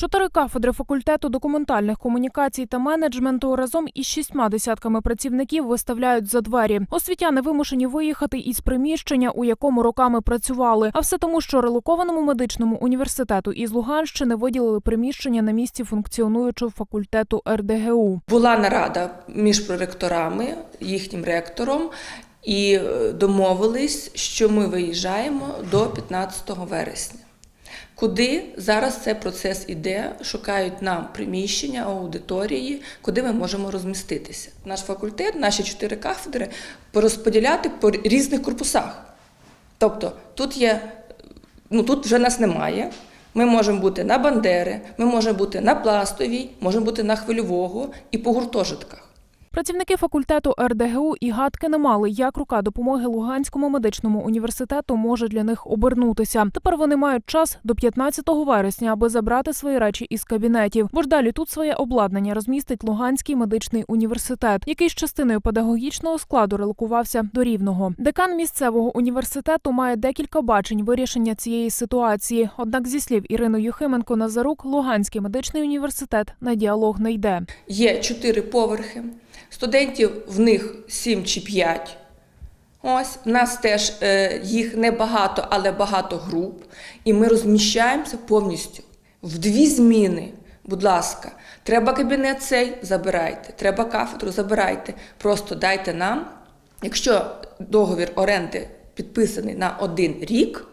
Чотири кафедри факультету документальних комунікацій та менеджменту разом із шістьма десятками працівників виставляють за двері. Освітяни вимушені виїхати із приміщення, у якому роками працювали. А все тому, що релокованому медичному університету із Луганщини виділили приміщення на місці функціонуючого факультету РДГУ. Була нарада між проректорами, їхнім ректором, і е, домовились, що ми виїжджаємо до 15 вересня. Куди зараз цей процес іде, шукають нам приміщення, аудиторії, куди ми можемо розміститися. Наш факультет, наші чотири кафедри порозподіляти по різних корпусах. Тобто тут є, ну тут вже нас немає. Ми можемо бути на Бандери, ми можемо бути на Пластовій, можемо бути на Хвильового і по гуртожитках. Працівники факультету РДГУ і гадки не мали, як рука допомоги Луганському медичному університету може для них обернутися. Тепер вони мають час до 15 вересня, аби забрати свої речі із кабінетів. Бо ж далі тут своє обладнання розмістить Луганський медичний університет, який з частиною педагогічного складу релокувався до рівного. Декан місцевого університету має декілька бачень вирішення цієї ситуації. Однак, зі слів Ірини Юхименко Назарук, Луганський медичний університет на діалог не йде. Є чотири поверхи, студентів в них сім чи п'ять. Ось в нас теж е, їх небагато, але багато груп. І ми розміщаємося повністю в дві зміни. Будь ласка, треба кабінет цей, забирайте, треба кафедру, забирайте. Просто дайте нам, якщо договір оренди підписаний на один рік,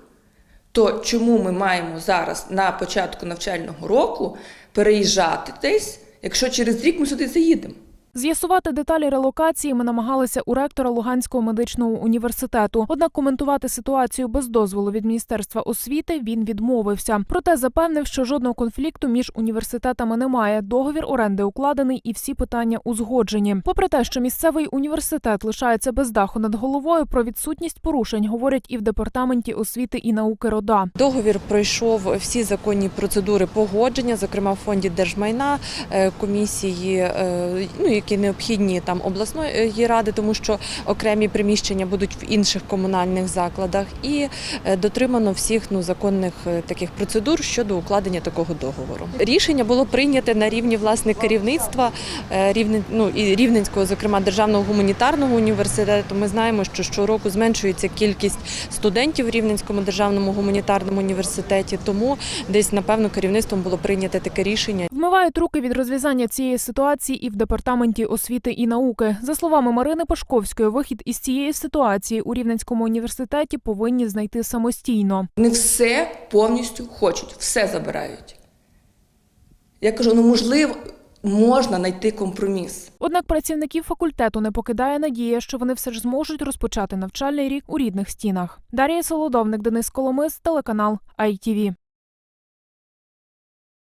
то чому ми маємо зараз на початку навчального року переїжджати десь, якщо через рік ми сюди заїдемо? З'ясувати деталі релокації ми намагалися у ректора Луганського медичного університету. Однак коментувати ситуацію без дозволу від міністерства освіти він відмовився. Проте запевнив, що жодного конфлікту між університетами немає. Договір оренди укладений і всі питання узгоджені. Попри те, що місцевий університет лишається без даху над головою, про відсутність порушень говорять і в департаменті освіти і науки РОДА. Договір пройшов всі законні процедури погодження, зокрема в фонді держмайна, е, комісії, е, ну які необхідні там обласної ради, тому що окремі приміщення будуть в інших комунальних закладах, і е, дотримано всіх ну законних е, таких процедур щодо укладення такого договору. Рішення було прийняте на рівні власне керівництва е, рівне, ну і рівненського, зокрема державного гуманітарного університету. Ми знаємо, що щороку зменшується кількість студентів в Рівненському державному гуманітарному університеті. Тому десь напевно керівництвом було прийнято таке рішення. Вмивають руки від розв'язання цієї ситуації і в департаменті освіти і науки. За словами Марини Пашковської, вихід із цієї ситуації у Рівненському університеті повинні знайти самостійно. Вони все повністю хочуть, все забирають. Я кажу, ну можливо, можна знайти компроміс. Однак працівників факультету не покидає надія, що вони все ж зможуть розпочати навчальний рік у рідних стінах. Дар'я Солодовник, Денис Коломис, телеканал ITV.